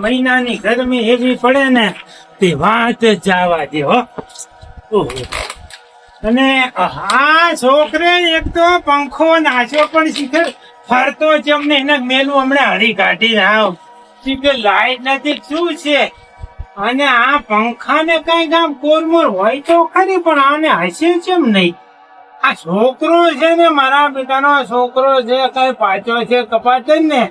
મહિનાની ગરમી એવી પડે ને તે વાત જવા દે, હો. અને હા, છોકરે, એક તો પંખો નાચો પણ શીખર ફરતો જમને એને મેલું હમણાં હળી કાઢી આવ. શીખર લાઈટ નથી, શું છે? અને આ પંખાને કઈ આમ કોરમોર હોય તો ખરી, પણ આને હશે કેમ નહીં? આ છોકરો છે ને, મારા પિતાનો છોકરો છે, કઈ પાછો છે, કપાતો ને.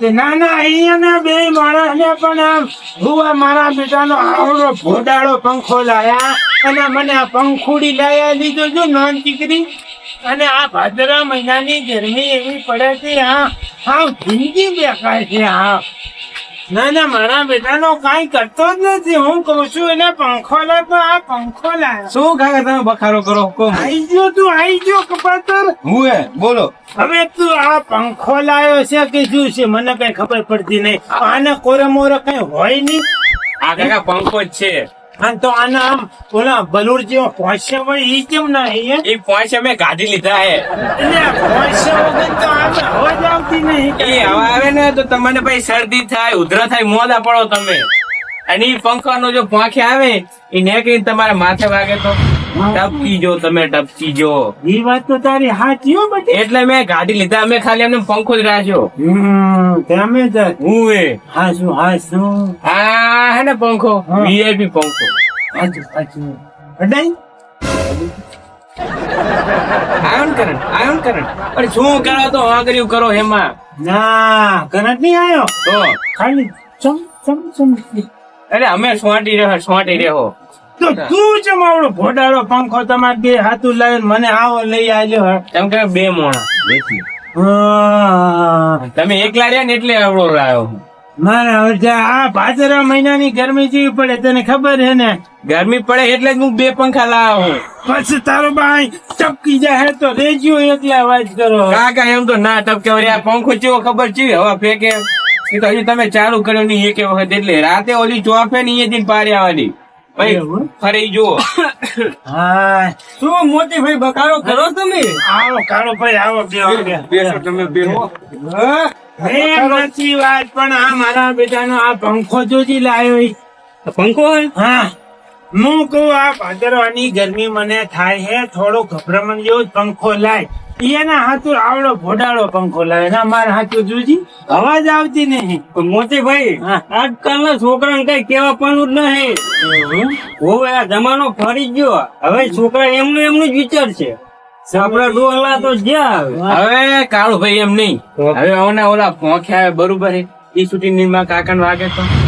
કે ના ના અહીંયા બે માણસ ને પણ આમ હું મારા બેટાનો આવડો ભોડાળો પંખો લાયા, અને મને આ પંખુડી લાયા, લીધો જો નોન દીકરી અને આ ભાદરા મહિનાની ગરમી એવી પડે છે, હા. હા જિંદગી બેકાય છે હા. ના ના મારા બેટાનો કાઈ કરતો જ નથી. હું કઉ છું એને પંખો લાતો આ પંખો લાયો. શું કાકા તમે બખારો કરો? કો આઈ ગયો તું આઈ ગયો કપાતર. હું હે? બોલો. હવે તું આ પંખો લાયો છે કે શું છે? મને કઈ ખબર પડતી નહીં. આને કોરે મોરે કઈ હોય નહીં. આ કાકા પંખો જ છે. અને તો આના ઓલા બલુર જેવો પહોંચે ઈ કેમ ના એ પોઈન્ટ અમે કાઢી લીધા હે. એટલે પહોંચે વગર તો આવતી નહીં. એ હવા આવે ને તો તમને પછી શરદી થાય ઉધરા થાય મોદા પડો તમે. અને ઈ પંખાનો જો પાંખે આવે એ નેકરીને તમારા માથે વાગે તો. ટપકી જો તમે ટપકી જો. એ વાત તો તારી હો બધી. એટલે મેં ગાડી લીધા અમે ખાલી એમને પંખો જ રાખ્યો. તમે હું એ. હાસુ હાસુ હા હે ને પંખો? વીઆઈપી પંખો. હાચું હાચું. અડાઈ. આયન કરંટ આયન કરંટ અરે શું કરો તો વાગર્યું કરો હેમાં? ના કરંટ નહીં આવ્યો તો. ખાલી ચમ ચમ ચમ. અરે અમે સોંટી રહ્યો સોંટી રહ્યો તો તું જ મારો ભોડાળો પંખો તમારે બે હાથું લાવીને મને આવો લઈ આવ્યો એમ કે બે મોણા. બેસી તમે એકલા રહ્યા ને એટલે આવડો રહ્યો મારા હવે આ ભાદરવા મહિનાની ગરમી જેવી પડે તને ખબર હે ને? ગરમી પડે એટલે જ હું બે પંખા લાવ્યો પછી તારો ભાઈ ટપકી જાય તો રેજ્યો એકલા અવાજ કરો. કાકા એમ તો ના ટપકે વળી આ પંખો ચેવો ખબર છે? હવા ફેંકે. એ તો હજી તમે ચાલુ કર્યો નહીં એક વખત એટલે. રાતે ઓલી ચોફે ને અહીંયાથી પારી આવવાની. એવું? ફરી જુઓ. હા શું મોતી ભાઈ બકારો કરો તમે? આવો કાળો ભાઈ આવો બે. બેસો તમે બેસો નથી વાત પણ આ મારા બેટાનો આ પંખો જોજી લાવ્યો. પંખો હા? હું. કહું આ ભાદરવાની ગરમી મને થાય હે થોડો ગભરામણ જેવો પંખો લાય. એના હાથું આવડો ભોડાળો પંખો લાવે ના મારા હાથું જોજી અવાજ આવતી નહીં. મોતી ભાઈ હા. આજકાલના છોકરાને કઈ કહેવાપણું જ નહીં. હવે આ જમાનો ફરી ગયો. હવે છોકરા એમનું એમનું જ વિચાર છે. આપડા ડોહલા તો જ્યાં આવે. હવે કાળુ ભાઈ એમ નહીં. હવે ઓના ઓલા પોખ્યા બરોબર એ ઈ નિર્મા માં કાકા વાગે તો?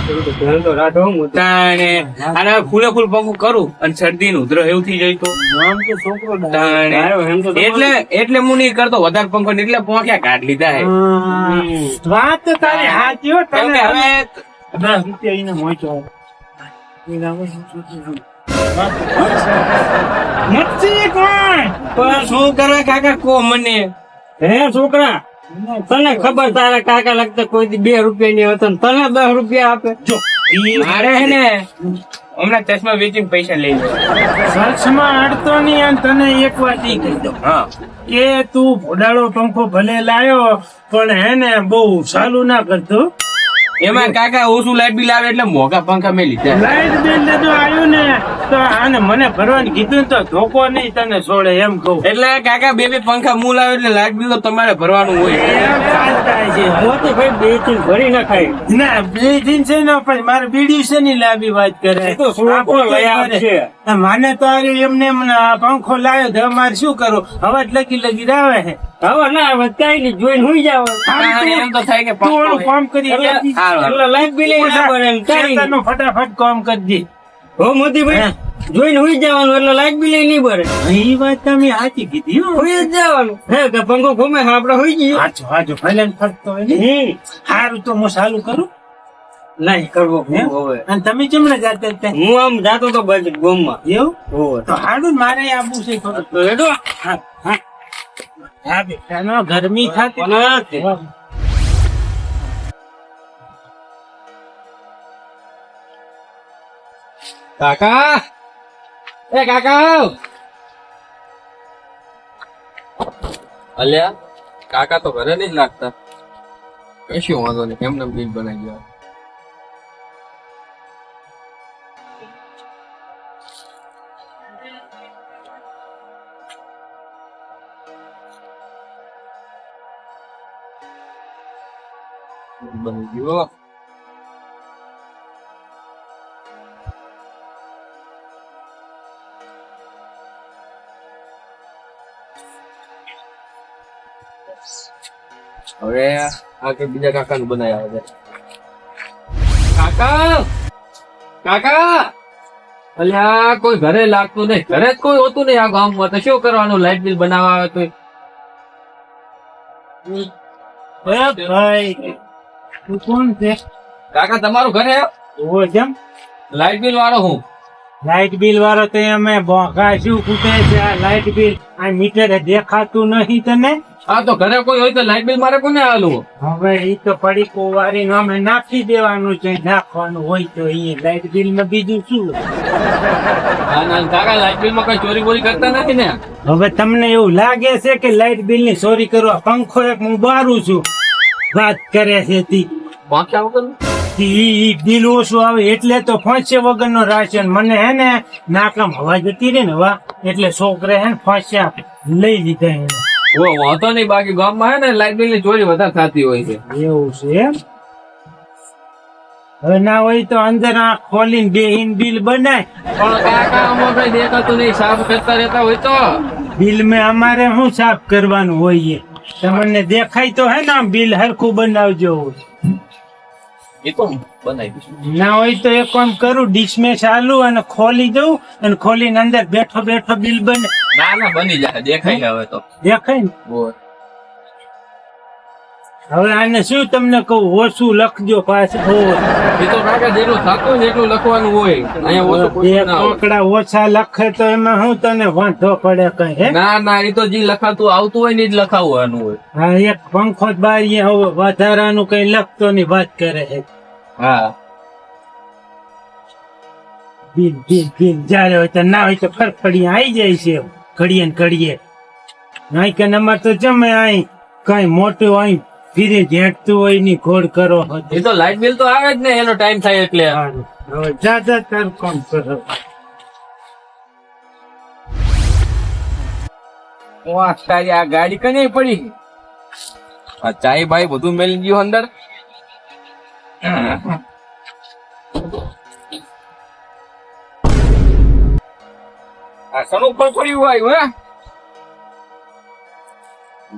અને ફૂલે ફૂલ કરું અને શરદી નું ઉધરો એવું થઈ જાય તો? એટલે એટલે હું નહીં કરતો વધારે પંખો એટલે પોંખ્યા કાઢ લીધા હે. વાત તારી સાચી હો તને હવે નથી કોણ? પણ શું કરે કાકા કો મને? હે છોકરા? તને ખબર તારા કાકા લગતા કોઈ બે રૂપિયા ની હતો ને તને દસ રૂપિયા આપે? જો મારે હે ને? હમણાં ચશ્મા વેચીને પૈસા લઈ લો. ચશ્મા અડતો નહીં અને તને એક વાત એ કહી દઉં. હા. કે તું ભોડાળો પંખો ભલે લાયો પણ હે ને બહુ સારું ના કરતો એમાં કાકા ઓછું લાઈટ બિલ આવે એટલે મોગા પંખા મેં લીધા. લાઈટ બિલ જો આવ્યું ને તો આને મને ભરવાનું કીધું તો ધોકો નહીં તને છોડે એમ કહું. એટલે કાકા બે બે પંખા મૂલ આવે એટલે લાઈટ બિલ તો તમારે ભરવાનું હોય. એમ છે. મોતી ભાઈ બેથી ભરી ના ખાય ના બે દિન છે ને પછી મારે બીડી છે ની લાંબી વાત કરે. તો છોકરો મને તો એમને પંખો લાવ્યો તો મારે શું કરું? હવે લગી લગી આવે છે હવે ના હવે કઈ નહીં જોઈને હુઈ જાવ. એમ તો થાય કે હોય. કામ કરી હારું. બિલ ફટાફટ કામ કરી દે. હો મોતી ભાઈ જોઈને હુઈ જવાનું એટલે લાઈટ બિલ નહીં ભરે. એ વાત તમે સાચી કીધી. હુઈ જ જવાનું. હે કે પંખો ઘૂમે આપડે હુઈ જઈએ. હાચો હાચો ભલે ફરતો હોય ને. તો હું સારું કરું. નહીં કરવો હવે. અને તમે ચમણે જાતે હું આમ જાતો તો ગોમમાં એવું? હોવે. તો મારે આબુ છે થોડું. હા હા. હા બેટા ગરમી થતી. કાકા એ કાકા અલ્યા કાકા તો ઘરે નહીં લાગતા. કશું વાંધો નહીં એમને બીજ બનાવી ગયા બની ગયો હવે આગળ બીજા કાકા નું બનાવ્યા છે કાકા કાકા અલ્યા કોઈ ઘરે લાગતું નહીં ઘરે જ કોઈ હોતું નહીં આ ગામમાં તો શું કરવાનું લાઇટ બિલ બનાવવા આવે તો ભાઈ તું કોણ છે કાકા તમારું ઘરે ઓ જેમ લાઇટ બિલ વાળો હું લાઇટ બિલ વાળો તો અમે બોંકા શું કૂટે છે આ લાઇટ બિલ આ મીટરે દેખાતું નહીં તને હા તો ઘરે કોઈ હોય તો લાઇટ બિલ મારે કોને આલું હવે ઈ તો પડી કોવારી નો અમે નાખી દેવાનું છે નાખવાનું હોય તો એ લાઇટ બિલમાં બીજું શું? હા ના કાકા લાઇટ બિલમાં કઈ ચોરી બોરી કરતા નથી ને? હવે તમને એવું લાગે છે કે લાઇટ બિલની ચોરી કરવા પંખો એક હું બારું છું? વાત કરે છે તી. વાંખ્યા વગર ઈ ઈ બિલ ઓછું આવે એટલે તો ફાંસે વગરનો રાશન. મને હે ને નાકામ હવા જતી રહે ને વા એટલે છોકરે હે ને ફાંસ્યા લઈ લીધા એને. વાંધો નહીં બાકી ગામમાં હે ને લાઇટ બિલની ચોરી વધારે થતી હોય છે. એવું છે એમ? હવે ના હોય તો અંદર આ ખોલીને બેહીન બિલ બનાય. પણ કાકા અમો કઈ દેખાતું નહીં સાફ કરતા રહેતા હોય તો. બિલ મેં અમારે શું સાફ કરવાનું હોય તમને દેખાય તો હે ને બિલ હરખું બનાવજો. એ તો બનાવી ના હોય તો એક કામ કરું ડિશમેશ ચાલુ અને ખોલી દઉં અને ખોલીને અંદર બેઠો બેઠો બિલ બને. ના ના બની જાય દેખાય હવે તો. દેખાય ને? બોલ. હવે આને શું તમને કહું? ઓછું લખજો પાછું. એ તો કાકા જેટલું થતું ને એટલું લખવાનું હોય. અહીંયા કોકડા ઓછા લખે તો એમાં શું તને વાંધો પડે કઈ ના ના એ તો જે લખાતું આવતું હોય ને જ લખાવવાનું હોય. હા એક પંખો જ બાર હવે વધારાનું કઈ લખતો ની વાત કરે છે. હા. બિલ બિલ બિલ જયારે હોય તો ના હોય તો ફરફડી આવી જાય છે. ઘડીએ ને ઘડીએ. નહીં કે નંબર તો જમે અહીં કઈ મોટું અહીં ફીરે ઘેટતું હોયની ખોડ કરો એ તો લાઈટ બિલ તો આવે જ ને એનો ટાઈમ થાય એટલે. હવે જા જા તાર કામ કરો. વાહ તારી આ ગાડી કને પડી? આ ચાય ભાઈ બધું મેલી ગયું અંદર. સણું પણ પડ્યું આવ્યું હે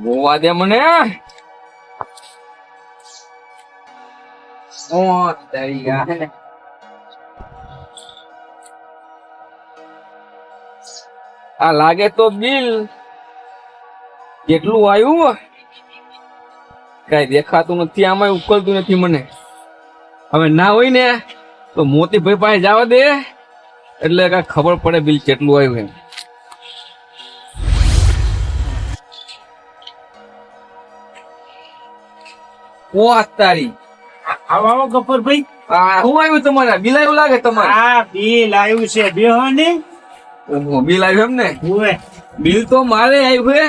ગોવા દે મને. ઓ તારી આ આ લાગે તો બિલ. કેટલું આવ્યું કઈ દેખાતું નથી આમાં ઉકલતું નથી મને. હવે ના હોય ને, તો મોતીભાઈ પાસે જવા દે. એટલે કઈ ખબર પડે બિલ કેટલું આવ્યું એમ. ઓ તારી. આવો આવો ગફરભાઈ. આ હું આવ્યું તમારે? બિલ આવ્યું લાગે તમારે? આ બિલ આવ્યું છે. બે ને. ઓહો બિલ આવ્યું એમ ને ઓવે. બિલ તો મારે આવ્યું હે.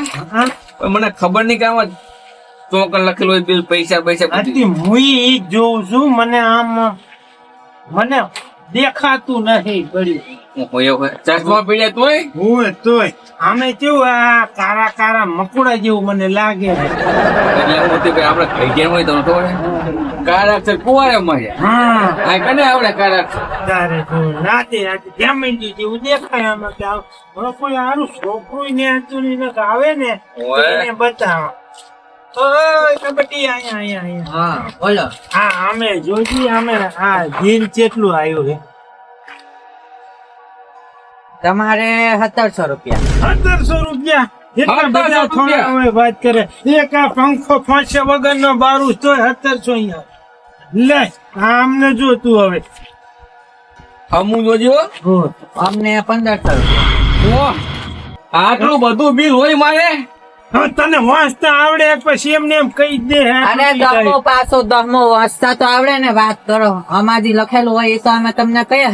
પણ મને ખબર નહીં કે આમાં ચોકન લખેલું હોય બિલ પૈસા પૈસા. હું જોઉં છું. મને આમ મને દેખાતું નહીં પડ્યું. ચશ્મા પીડ્યા તોય? હું તોય. આમે કેવું આ કારા કારા મકુડા જેવું મને લાગે. એટલે મોતીભાઈ આપણે ખાઈ ગયા હોય તો ખબર અક્ષર કુંવારે મળે હા. આ કને આવડે કાળા અક્ષર તારે રાતે રાતે જામીન જેવું દેખાય આમાં કે કોઈ હારું છોકરું ને આતું ને આવે ને બતાવો. કબડ્ડી અહીંયા અહીંયા અહીંયા. હા બોલો. હા અમે જોજી અમે આ બિલ કેટલું આવ્યું છે તમારે સત્તરસો રૂપિયા. સત્તરસો રૂપિયા? એટલા બધા થોડા રૂપિયા. વાત કરે. એક આ પંખો ફાંસે વગર નો બારું તોય સત્તરસો અહીંયા. લે આ અમને જોતું હવે. હમું જોજો. અમને પંદરસો રૂપિયા. આટલું બધું બિલ હોય મારે? તને વાંચતા આવડે પછી એમને એમ કહી દે હે, અરે તૂટી જાય. દહમો વાંચતા તો આવડે ને વાત કરો. અમારી લખેલું હોય એ તો અમે તમને કયા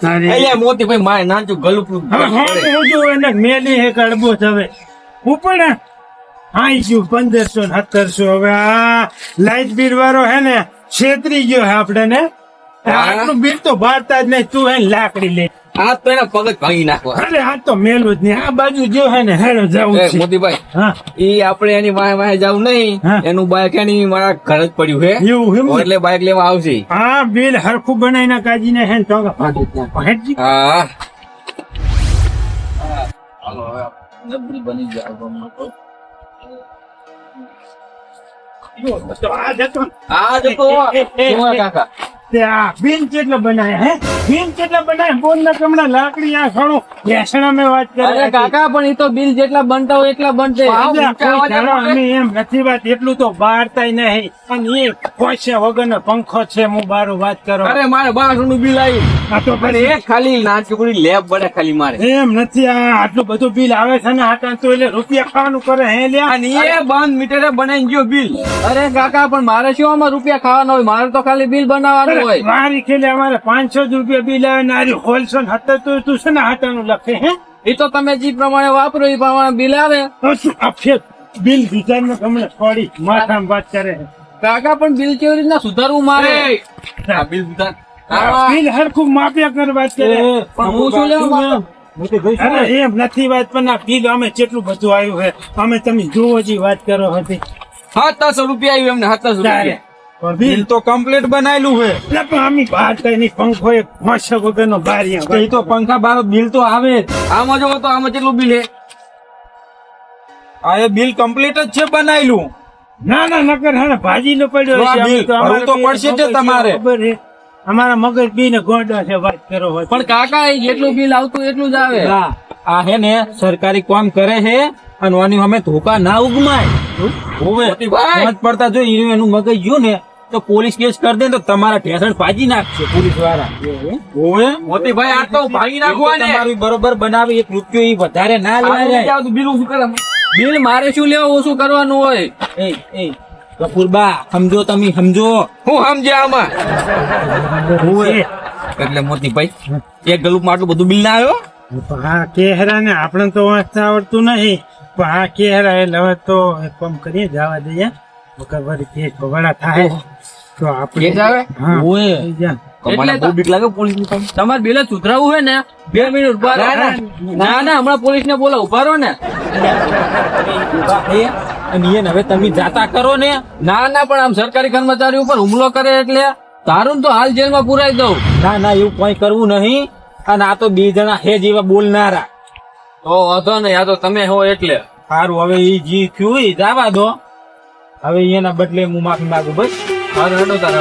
તારી. એટલે મોતી ભાઈ મારે નાનચું ગલુપું હું જો એને મેલી હે કડબો હવે. ઉપર આઈ ગયું પંદરસો ને સત્તરસો. હવે આ લાઈટ બિલ વાળો હે ને છેતરી ગયો હે આપડે ને. આટલું બિલ તો ભરતા જ નહીં તું હે લાકડી લે આ તો એના પગ ભાંગી નાખો. અરે આ તો મેલું જ નહીં. આ બાજુ જો હે ને હેડો જવું છે. મોતીભાઈ હા. ઈ આપણે એની વાહે વાહે જવું નહીં. એનું બાઇક એની મારા ઘર જ પડ્યું છે એવું હે એટલે બાઇક લેવા આવશે. હા બિલ હરખું બનાવીને કાઢીને હે ને ટોંગા ભાગી જ નાખો. હેડજી. હા. જો, તો આ જતો. આ જતો. કાકા. તે આ બનાયા હે? બિન કેટલા બનાયા? બોલ ના કમણા લાકડી આ ઘણું બેસણા મેં વાત કરી કાકા પણ એ તો બિલ જેટલા બનતા હોય એટલા બનશે. અમે એમ નથી વાત એટલું તો બારતાય નહીં. અને એ પોસે વગર પંખો છે હું બારું વાત કરો. અરે મારે બારસો નું બિલ આવ્યું આ તો પણ એ ખાલી નાનચુકડી લેબ બને ખાલી મારે. એમ નથી આ આટલું બધું બિલ આવે છે ને આટા તો એટલે રૂપિયા ખાવાનું કરે હે લે અને એ બંધ મીટરે બનાવી ગયો બિલ. અરે કાકા પણ મારે શું આમાં રૂપિયા ખાવાના હોય? મારે તો ખાલી બિલ બનાવવાનું હોય. મારી ખેલે અમારે પાંચસો જ રૂપિયા બિલ આવે ને હોલસો ને તો તું છે ને હાટાનું લખે હે? એ તો તમે જે પ્રમાણે વાપરો એ પ્રમાણે બિલ આવે. તો શું આ બિલ વિચાર ને તમને છોડી માથામાં વાત કરે કાકા પણ બિલ કેવી રીતના સુધારવું મારે? બિલ. આ બિલ હરખું માપ્યા કર વાત કરે. પણ હું શું લેવા એમ નથી વાત પણ આ બિલ અમે કેટલું બધું આવ્યું છે અમે તમે જોવો જે વાત કરો હતી. સાતસો રૂપિયા આવ્યું એમને સાતસો રૂપિયા. બિલ તો કમ્પ્લીટ બનાયેલું છે. એટલે પણ આમી બહાર કઈ નહીં પંખો એક પાંચસો વગર નો બારીયા એ તો પંખા બાર બિલ તો આવે. આમાં જો તો આમાં કેટલું બિલ હે આ એ બિલ કમ્પ્લીટ જ છે બનાયેલું. ના ના નકર હા ભાજી નો પડ્યો તો પડશે જ તમારે. અમારા મગજ બી ને ગોંડા છે વાત કરો હોય પણ કાકા એ જેટલું બિલ આવતું એટલું જ આવે. હા આ હે ને સરકારી કામ કરે છે. અને અમે ધોકા ના ઉગમાય. હોવે સમજ પડતા જો એનું મગજ ગયું ને તો પોલીસ કેસ કરી દે તો તમારા ઠેસણ ભાજી નાખશે પોલીસવાળા હોવે? મોતીભાઈ આ તો ભાગી નાખવા તમારું બરોબર બનાવે એક રૂપિયો એ વધારે ના લેવાય બિલ શું કરે બિલ મારે શું લેવા ઓછું કરવાનું હોય? એ એ કપૂરબા સમજો તમે સમજો. હું સમજે આમાં? એટલે મોતીભાઈ એક ગલુપમાં આટલું બધું બિલ ના આવ્યો? હા કે કેહરા ને આપણે તો વાંચતા આવડતું નહીં. પણ આ એટલે હવે તો એક કામ કરીએ જવા દઈએ. વગર વળી કેસ ભગવાડા થાય. તો આપણે આવે? ની તમારે બેલે સુધરાવું હોય ને? બે મિનિટ ઊભા ના, ના. ના ના હમણાં પોલીસ ને બોલો ઊભા રહો ને. અને એને હવે તમે જાતા કરો ને. ના ના પણ આમ સરકારી કર્મચારી ઉપર હુમલો કરે એટલે તારું તો હાલ જેલમાં પુરાઈ દઉં. ના ના એવું કઈ કરવું નહીં. અને આ તો બે જણા હે જેવા બોલનારા. તો વાંધો નહીં આ તો તમે હો એટલે. સારું હવે એ જી થયું ઈ જવા દો. હવે એના બદલે હું માફી માંગુ બસ. હારું હેડો તારે.